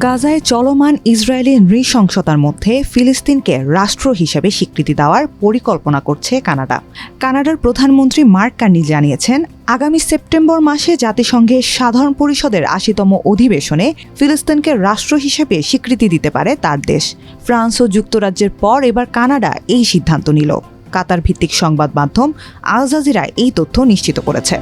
গাজায় চলমান ইসরায়েলি নৃশংসতার মধ্যে ফিলিস্তিনকে রাষ্ট্র হিসেবে স্বীকৃতি দেওয়ার পরিকল্পনা করছে কানাডা। কানাডার প্রধানমন্ত্রী মার্ক কার্নি জানিয়েছেন, আগামী সেপ্টেম্বর মাসে জাতিসংঘের সাধারণ পরিষদের আশিতম অধিবেশনে ফিলিস্তিনকে রাষ্ট্র হিসেবে স্বীকৃতি দিতে পারে তার দেশ। ফ্রান্স ও যুক্তরাজ্যের পর এবার কানাডা এই সিদ্ধান্ত নিল। কাতার ভিত্তিক সংবাদ মাধ্যম আল জাজিরা এই তথ্য নিশ্চিত করেছে।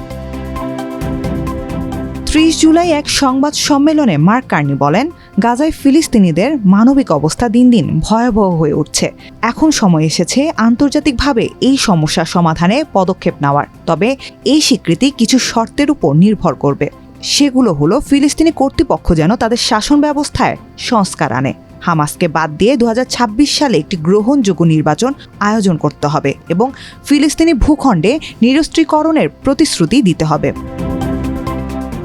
ত্রিশ জুলাই এক সংবাদ সম্মেলনে মার্ক কার্নি বলেন গাজায় ফিলিস্তিনিদের মানবিক অবস্থা দিন দিন ভয়াবহ হয়ে উঠছে। এখন সময় এসেছে আন্তর্জাতিকভাবে এই সমস্যার সমাধানে পদক্ষেপ নেওয়ার। তবে এই স্বীকৃতি কিছু শর্তের উপর নির্ভর করবে। সেগুলো হলো ফিলিস্তিনি কর্তৃপক্ষ যেন তাদের শাসন ব্যবস্থায় সংস্কার আনে। হামাসকে বাদ দিয়ে দু হাজার ছাব্বিশ সালে একটি গ্রহণযোগ্য নির্বাচন আয়োজন করতে হবে এবং ফিলিস্তিনি ভূখণ্ডে নিরস্ত্রীকরণের প্রতিশ্রুতি দিতে হবে।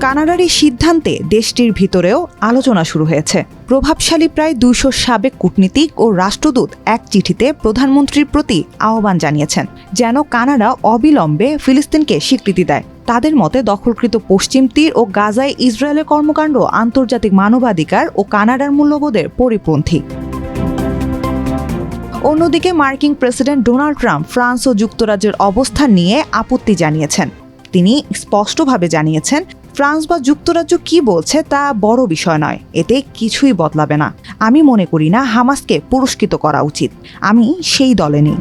কানাডার এই সিদ্ধান্তে দেশটির ভিতরেও আলোচনা শুরু হয়েছে। প্রভাবশালী প্রায় দুইশো সাবেক কূটনীতিক ও রাষ্ট্রদূত এক চিঠিতে প্রধানমন্ত্রীর প্রতি আহ্বান জানিয়েছেন, যেন কানাডা অবিলম্বে ফিলিস্তিনকে স্বীকৃতি দেয়। তাদের মতে দখলকৃত পশ্চিম তীর ও গাজায় ইসরায়েলের কর্মকাণ্ড, আন্তর্জাতিক মানবাধিকার ও কানাডার মূল্যবোধের পরিপন্থী। অন্যদিকে মার্কিন প্রেসিডেন্ট ডোনাল্ড ট্রাম্প ফ্রান্স ও যুক্তরাজ্যের অবস্থান নিয়ে আপত্তি জানিয়েছেন। তিনি স্পষ্টভাবে জানিয়েছেন ফ্রান্স বা যুক্তরাজ্য কি বলছে তা বড় বিষয় নয়। এতে কিছুই বদলাবে না। আমি মনে করি না হামাসকে পুরস্কৃত করা উচিত। আমি সেই দলে নেই।